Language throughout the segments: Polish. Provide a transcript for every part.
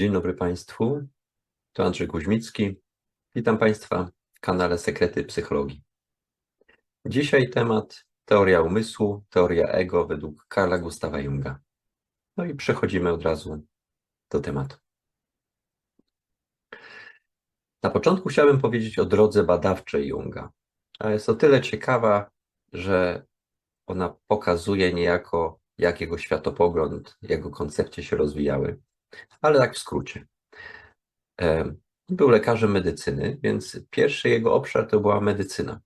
Dzień dobry Państwu. To Andrzej Kuźmicki. Witam Państwa w kanale Sekrety Psychologii. Dzisiaj temat teoria umysłu, teoria ego według Karla Gustawa Junga. No i przechodzimy od razu do tematu. Na początku chciałbym powiedzieć o drodze badawczej Junga. A jest o tyle ciekawa, że ona pokazuje niejako, jak jego światopogląd, jego koncepcje się rozwijały. Ale tak w skrócie. E, Był lekarzem medycyny, więc pierwszy jego obszar to była medycyna.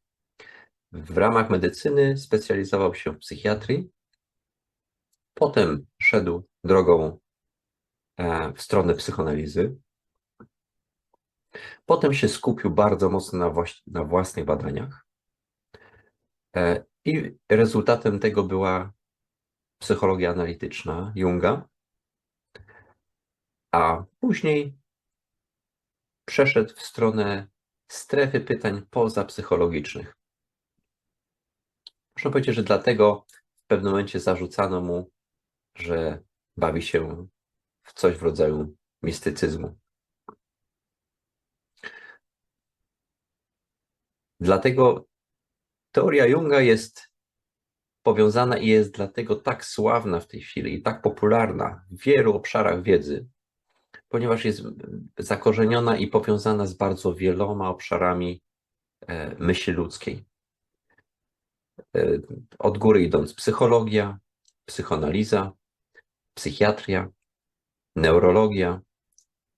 W ramach medycyny specjalizował się w psychiatrii. Potem szedł drogą e, w stronę psychoanalizy. Potem się skupił bardzo mocno na, właś- na własnych badaniach. E, I rezultatem tego była psychologia analityczna Junga, a później przeszedł w stronę strefy pytań pozapsychologicznych. Można powiedzieć, że dlatego w pewnym momencie zarzucano mu, że bawi się w coś w rodzaju mistycyzmu. Dlatego teoria Junga jest powiązana i jest dlatego tak sławna w tej chwili i tak popularna w wielu obszarach wiedzy, ponieważ jest zakorzeniona i powiązana z bardzo wieloma obszarami e, myśli ludzkiej. E, Od góry idąc psychologia, psychoanaliza, psychiatria, neurologia,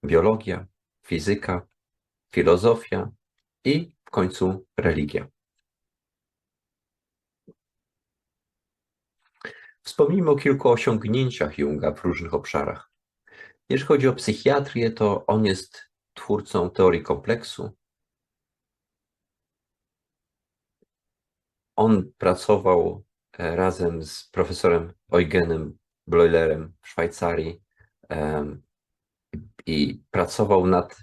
biologia, fizyka, filozofia i w końcu religia. Wspomnijmy o kilku osiągnięciach Junga w różnych obszarach. Jeśli chodzi o psychiatrię, to on jest twórcą teorii kompleksu. On pracował e, razem z profesorem Eugenem Bleulerem w Szwajcarii i pracował nad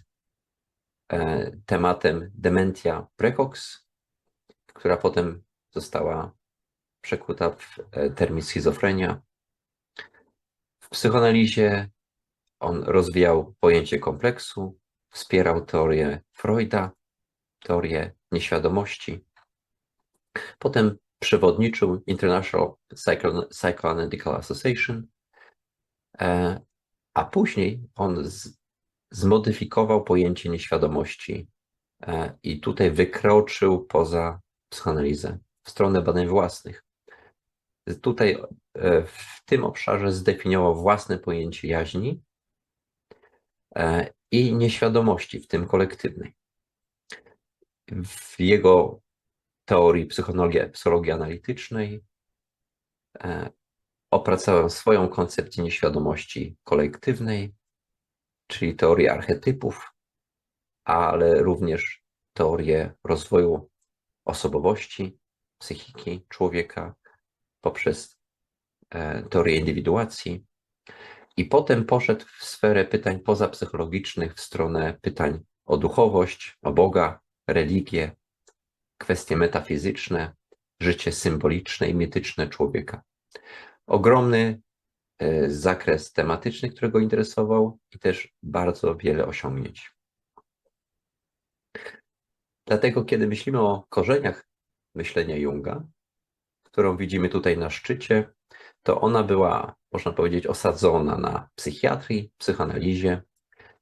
e, tematem dementia precox, która potem została przekuta w e, termin schizofrenia. W psychoanalizie on rozwijał pojęcie kompleksu, wspierał teorię Freuda, teorię nieświadomości. Potem przewodniczył International Psycho- Psychoanalytical Association, e, a później on zmodyfikował pojęcie nieświadomości e, i tutaj wykroczył poza psychoanalizę w stronę badań własnych. Tutaj e, w tym obszarze zdefiniował własne pojęcie jaźni, i nieświadomości, w tym kolektywnej. W jego teorii psychologii, psychologii analitycznej e, opracowałem swoją koncepcję nieświadomości kolektywnej, czyli teorię archetypów, ale również teorię rozwoju osobowości, psychiki człowieka poprzez e, teorię indywiduacji, i potem poszedł w sferę pytań pozapsychologicznych, w stronę pytań o duchowość, o Boga, religię, kwestie metafizyczne, życie symboliczne i mityczne człowieka. Ogromny e, zakres tematyczny, który go interesował, i też bardzo wiele osiągnięć. Dlatego, kiedy myślimy o korzeniach myślenia Junga, którą widzimy tutaj na szczycie, to ona była, można powiedzieć, osadzona na psychiatrii, psychoanalizie.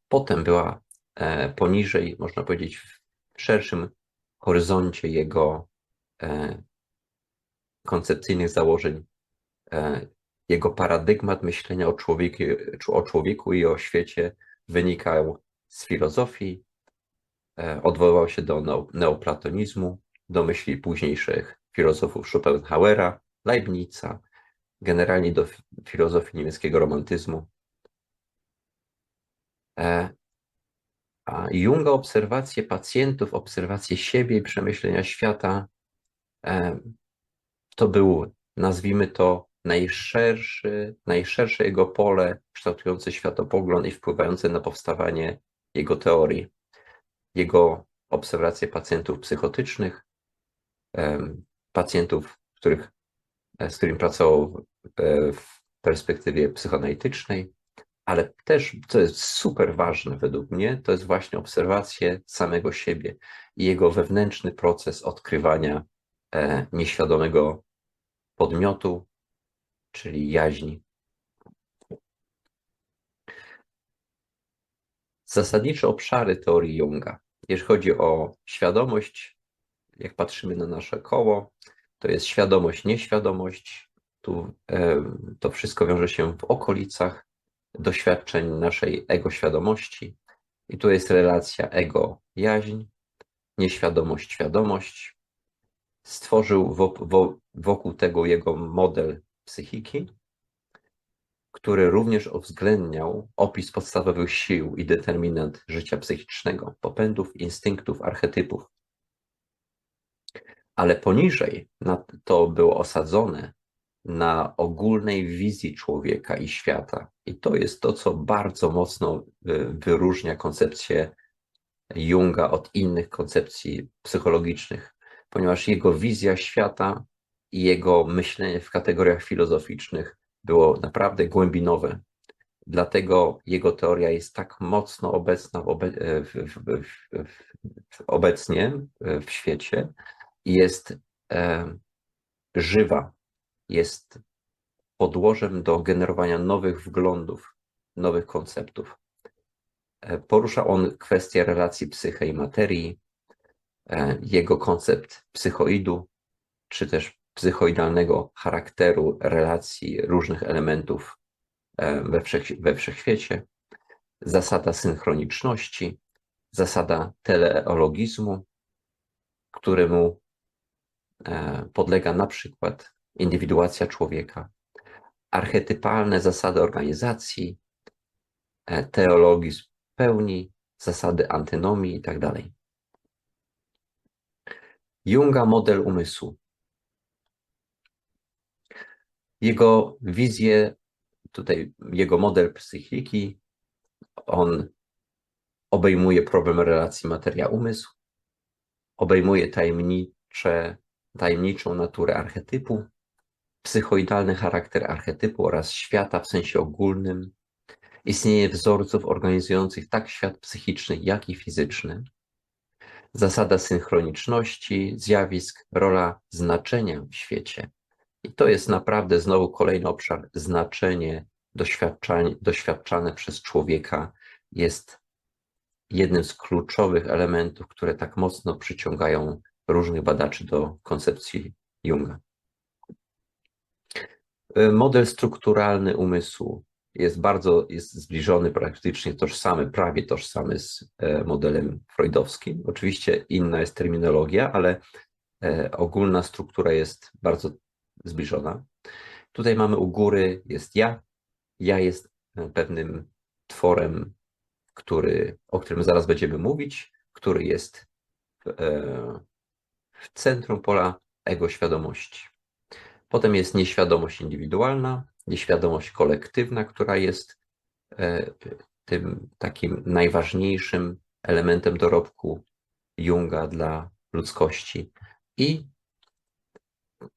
Potem była e, poniżej, można powiedzieć, w szerszym horyzoncie jego e, koncepcyjnych założeń, e, jego paradygmat myślenia o człowieku, o człowieku i o świecie wynikał z filozofii, odwoływał się do neo, neoplatonizmu, do myśli późniejszych filozofów Schopenhauera, Leibniza, generalnie do filozofii niemieckiego romantyzmu. E, A Junga obserwacje pacjentów, obserwacje siebie i przemyślenia świata e, to był, nazwijmy to, najszerszy, najszersze jego pole kształtujące światopogląd i wpływające na powstawanie jego teorii. Jego obserwacje pacjentów psychotycznych, em, pacjentów, których, e, z którymi pracował e, w perspektywie psychoanalitycznej, ale też, co jest super ważne według mnie, to jest właśnie obserwacje samego siebie i jego wewnętrzny proces odkrywania e, nieświadomego podmiotu, czyli jaźni. Zasadnicze obszary teorii Junga. Jeśli chodzi o świadomość, jak patrzymy na nasze koło, to jest świadomość, nieświadomość. Tu e, to wszystko wiąże się w okolicach doświadczeń naszej ego-świadomości. I tu jest relacja ego-jaźń, nieświadomość-świadomość. Stworzył wokół tego jego model psychiki, który również uwzględniał opis podstawowych sił i determinant życia psychicznego, popędów, instynktów, archetypów. Ale poniżej to było osadzone na ogólnej wizji człowieka i świata. I to jest to, co bardzo mocno wyróżnia koncepcję Junga od innych koncepcji psychologicznych, ponieważ jego wizja świata i jego myślenie w kategoriach filozoficznych było naprawdę głębinowe. Dlatego jego teoria jest tak mocno obecna w obe w, w, obecnie w świecie i jest e, żywa, jest podłożem do generowania nowych wglądów, nowych konceptów. E, porusza on kwestię relacji psyche i materii, e, jego koncept psychoidu, czy też psychoidalnego charakteru relacji różnych elementów e, we, wszech, we wszechświecie, zasada synchroniczności, zasada teleologizmu, któremu podlega na przykład indywiduacja człowieka, archetypalne zasady organizacji, e, teologizm pełni, zasady antynomii itd. Tak Junga model umysłu. Jego wizję, tutaj jego model psychiki, on obejmuje problem relacji materia-umysł, obejmuje tajemnicze, tajemniczą naturę archetypu, psychoidalny charakter archetypu oraz świata w sensie ogólnym, istnienie wzorców organizujących tak świat psychiczny, jak i fizyczny, zasada synchroniczności zjawisk, rola znaczenia w świecie. I to jest naprawdę znowu kolejny obszar, znaczenie doświadczane przez człowieka jest jednym z kluczowych elementów, które tak mocno przyciągają różnych badaczy do koncepcji Junga. E, model strukturalny umysłu jest bardzo jest zbliżony, praktycznie tożsamy, prawie tożsamy z e, modelem freudowskim. Oczywiście inna jest terminologia, ale e, ogólna struktura jest bardzo zbliżona. Tutaj mamy u góry jest ja. Ja jest pewnym tworem, który, o którym zaraz będziemy mówić, który jest w, w centrum pola ego świadomości. Potem jest nieświadomość indywidualna, nieświadomość kolektywna, która jest e, tym takim najważniejszym elementem dorobku Junga dla ludzkości. I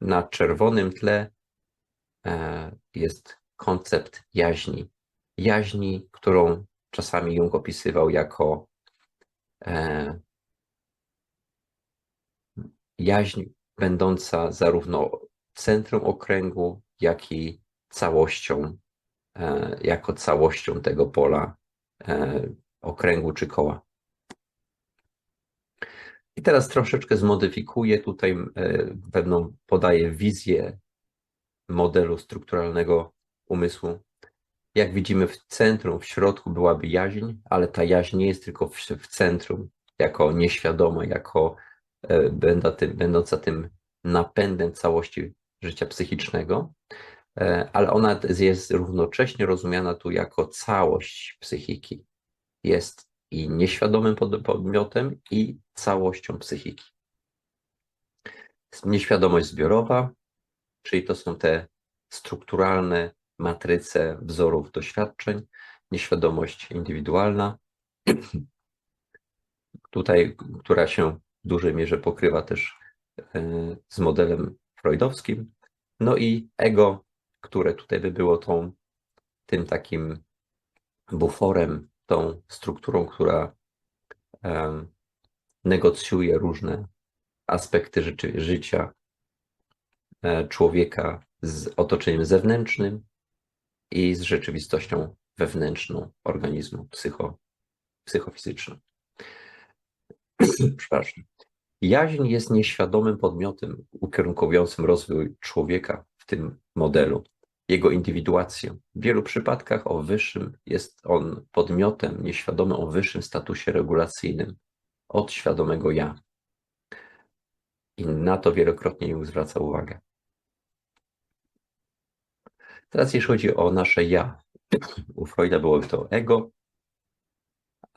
na czerwonym tle e, jest koncept jaźni. Jaźni, którą czasami Jung opisywał jako e, jaźń będąca zarówno centrum okręgu, jak i całością, e, jako całością tego pola e, okręgu czy koła. I teraz troszeczkę zmodyfikuję tutaj e, pewną, podaję wizję modelu strukturalnego umysłu. Jak widzimy w centrum, w środku byłaby jaźń, ale ta jaźń nie jest tylko w, w centrum, jako nieświadoma, jako będąca tym napędem całości życia psychicznego, e, ale ona jest równocześnie rozumiana tu jako całość psychiki. Jest i nieświadomym podmiotem, i całością psychiki. Nieświadomość zbiorowa, czyli to są te strukturalne matryce wzorów doświadczeń, nieświadomość indywidualna, tutaj, która się w dużej mierze pokrywa też e, z modelem freudowskim, no i ego, które tutaj by było tą, tym takim buforem, tą strukturą, która um, negocjuje różne aspekty życia e, człowieka z otoczeniem zewnętrznym i z rzeczywistością wewnętrzną organizmu psycho, psychofizycznym. Przepraszam. Jaźń jest nieświadomym podmiotem ukierunkowującym rozwój człowieka w tym modelu, jego indywiduację. W wielu przypadkach o wyższym jest on podmiotem nieświadomym o wyższym statusie regulacyjnym od świadomego ja. I na to wielokrotnie Jung zwraca uwagę. Teraz jeśli chodzi o nasze ja, u Freuda byłoby to ego,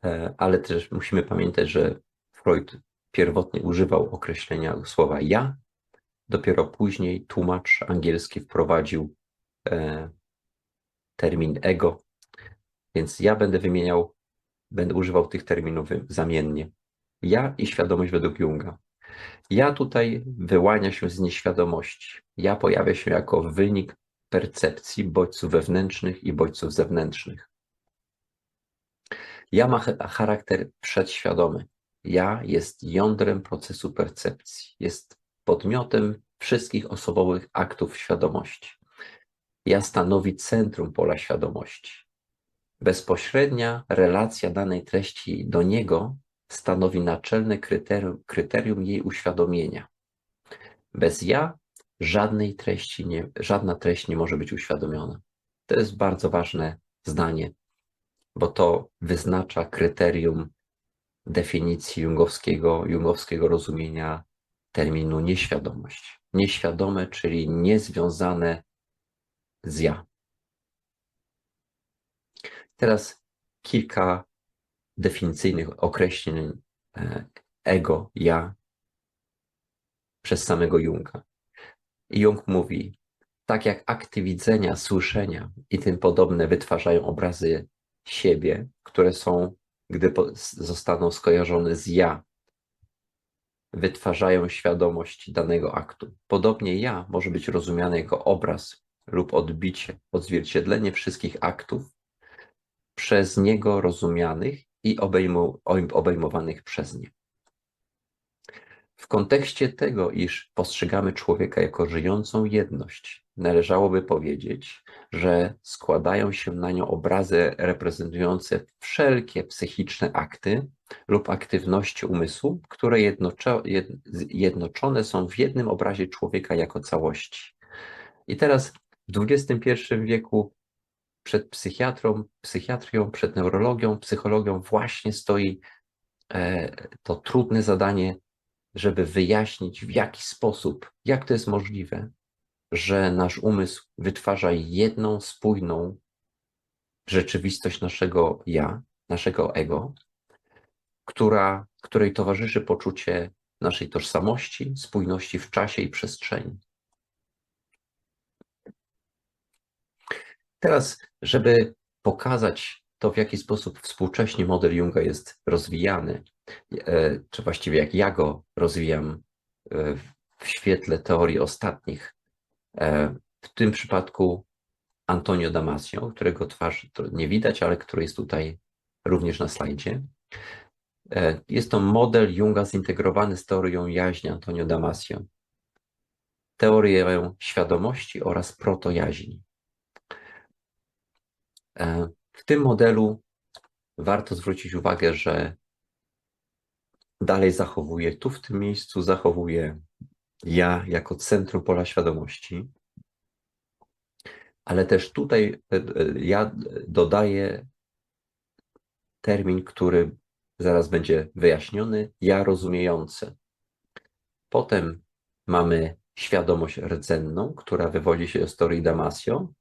e, ale też musimy pamiętać, że Freud pierwotnie używał określenia słowa ja, dopiero później tłumacz angielski wprowadził e, termin ego, więc ja będę wymieniał, będę używał tych terminów zamiennie. Ja i świadomość według Junga. Ja tutaj wyłania się z nieświadomości. Ja pojawia się jako wynik percepcji bodźców wewnętrznych i bodźców zewnętrznych. Ja ma charakter przedświadomy. Ja jest jądrem procesu percepcji, jest podmiotem wszystkich osobowych aktów świadomości. Ja stanowi centrum pola świadomości. Bezpośrednia relacja danej treści do niego stanowi naczelne kryterium, kryterium jej uświadomienia. Bez ja żadnej treści nie, żadna treść nie może być uświadomiona. To jest bardzo ważne zdanie, bo to wyznacza kryterium definicji jungowskiego, jungowskiego rozumienia terminu nieświadomość. Nieświadome, czyli niezwiązane z ja. Teraz kilka definicyjnych określeń e, ego, ja przez samego Junga. Jung mówi, tak jak akty widzenia, słyszenia i tym podobne wytwarzają obrazy siebie, które są, gdy zostaną skojarzone z ja, wytwarzają świadomość danego aktu. Podobnie ja może być rozumiany jako obraz lub odbicie, odzwierciedlenie wszystkich aktów przez niego rozumianych i obejmowanych przez nie. W kontekście tego, iż postrzegamy człowieka jako żyjącą jedność, należałoby powiedzieć, że składają się na nią obrazy reprezentujące wszelkie psychiczne akty lub aktywności umysłu, które jednoczone są w jednym obrazie człowieka jako całości. I teraz w XXI wieku przed psychiatrą, psychiatrią, przed neurologią, psychologią właśnie stoi e, to trudne zadanie żeby wyjaśnić, w jaki sposób, jak to jest możliwe, że nasz umysł wytwarza jedną spójną rzeczywistość naszego ja, naszego ego, która, której towarzyszy poczucie naszej tożsamości, spójności w czasie i przestrzeni. Teraz, żeby pokazać to, w jaki sposób współcześnie model Junga jest rozwijany, E, czy właściwie jak ja go rozwijam e, w świetle teorii ostatnich. E, w tym przypadku Antonio Damasio, którego twarz nie widać, ale który jest tutaj również na slajdzie. Jest to model Junga zintegrowany z teorią jaźni Antonio Damasio. Teorię świadomości oraz protojaźni. W tym modelu warto zwrócić uwagę, że dalej zachowuję, tu w tym miejscu zachowuję ja jako centrum pola świadomości, ale też tutaj e, e, ja dodaję termin, który zaraz będzie wyjaśniony, ja rozumiejący. Potem mamy świadomość rdzenną, która wywodzi się z teorii Damasio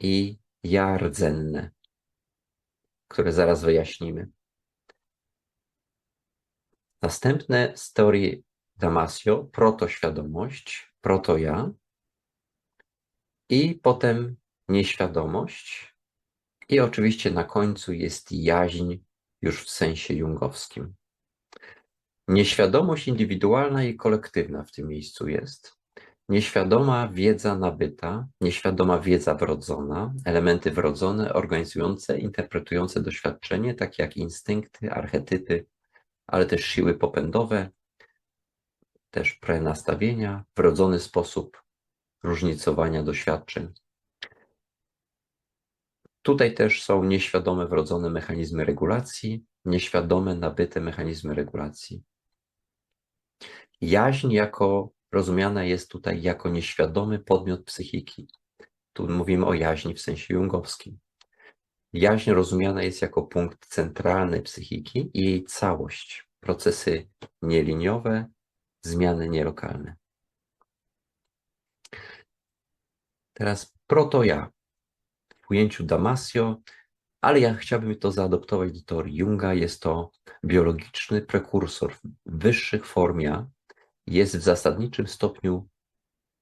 i ja rdzenne, które zaraz wyjaśnimy. Następne z teorii Damasio, protoświadomość, proto-ja i potem nieświadomość i oczywiście na końcu jest jaźń już w sensie jungowskim. Nieświadomość indywidualna i kolektywna w tym miejscu jest. Nieświadoma wiedza nabyta, nieświadoma wiedza wrodzona, elementy wrodzone, organizujące, interpretujące doświadczenie, takie jak instynkty, archetypy, ale też siły popędowe, też prenastawienia, wrodzony sposób różnicowania doświadczeń. Tutaj też są nieświadome wrodzone mechanizmy regulacji, nieświadome nabyte mechanizmy regulacji. Jaźń jako rozumiana jest tutaj jako nieświadomy podmiot psychiki. Tu mówimy o jaźni w sensie jungowskim. Jaźń rozumiana jest jako punkt centralny psychiki i jej całość, procesy nieliniowe, zmiany nielokalne. Teraz proto-ja w ujęciu Damasio, ale ja chciałbym to zaadoptować do teorii Junga. Jest to biologiczny prekursor wyższych form ja, jest w zasadniczym stopniu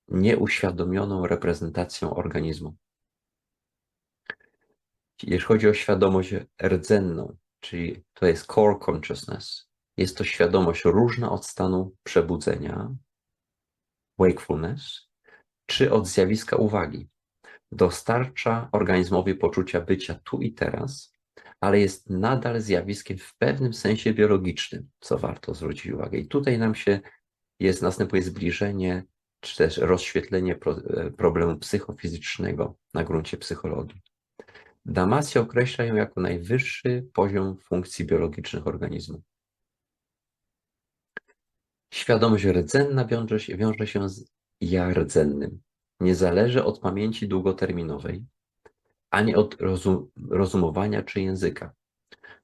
nieuświadomioną reprezentacją organizmu. Jeśli chodzi o świadomość rdzenną, czyli to jest core consciousness, jest to świadomość różna od stanu przebudzenia, wakefulness, czy od zjawiska uwagi. Dostarcza organizmowi poczucia bycia tu i teraz, ale jest nadal zjawiskiem w pewnym sensie biologicznym, co warto zwrócić uwagę. I tutaj nam się jest, następuje zbliżenie, czy też rozświetlenie e, problemu psychofizycznego na gruncie psychologii. Damasio określa ją jako najwyższy poziom funkcji biologicznych organizmu. Świadomość rdzenna wiąże się, wiąże się z ja rdzennym. Nie zależy od pamięci długoterminowej, ani od rozum, rozumowania czy języka.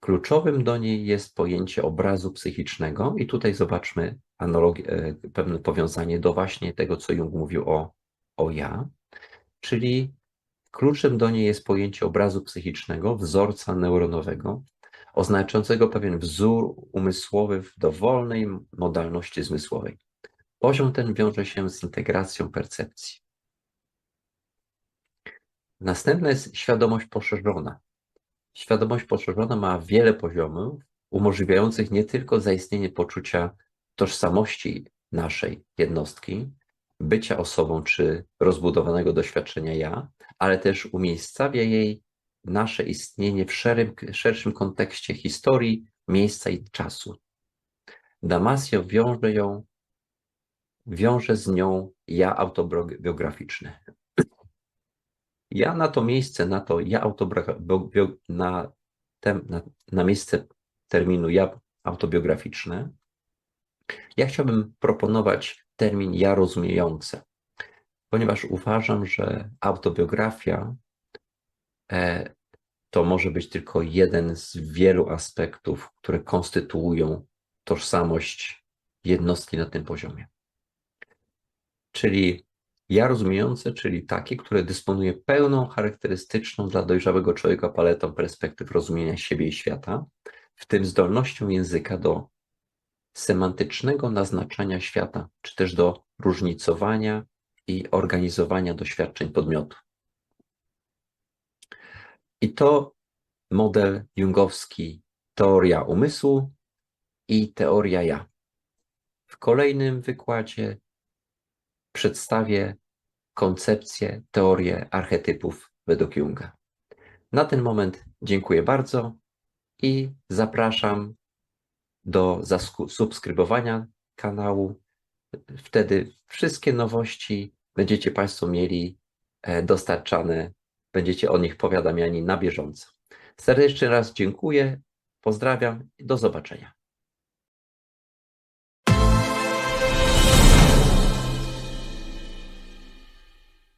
Kluczowym do niej jest pojęcie obrazu psychicznego i tutaj zobaczmy e, pewne powiązanie do właśnie tego, co Jung mówił o, o ja, czyli kluczem do niej jest pojęcie obrazu psychicznego, wzorca neuronowego, oznaczającego pewien wzór umysłowy w dowolnej modalności zmysłowej. Poziom ten wiąże się z integracją percepcji. Następna jest świadomość poszerzona. Świadomość poszerzona ma wiele poziomów, umożliwiających nie tylko zaistnienie poczucia tożsamości naszej jednostki, bycia osobą czy rozbudowanego doświadczenia ja, ale też umiejscawia jej nasze istnienie w szerym, szerszym kontekście historii, miejsca i czasu. Damasio wiąże ją, wiąże z nią ja autobiograficzne. Ja na to miejsce, na to ja autobiograficzne, na, na, na miejsce terminu ja autobiograficzne, ja chciałbym proponować termin ja rozumiejące, ponieważ uważam, że autobiografia to może być tylko jeden z wielu aspektów, które konstytuują tożsamość jednostki na tym poziomie. Czyli ja rozumiejące, czyli takie, które dysponuje pełną, charakterystyczną dla dojrzałego człowieka paletą perspektyw rozumienia siebie i świata, w tym zdolnością języka do semantycznego naznaczania świata, czy też do różnicowania i organizowania doświadczeń podmiotu. I to model jungowski teoria umysłu i teoria ja. W kolejnym wykładzie przedstawię koncepcję, teorię archetypów według Junga. Na ten moment dziękuję bardzo i zapraszam do zasubskrybowania kanału. Wtedy wszystkie nowości będziecie Państwo mieli e, dostarczane, będziecie o nich powiadamiani na bieżąco. Serdecznie raz dziękuję, pozdrawiam i do zobaczenia.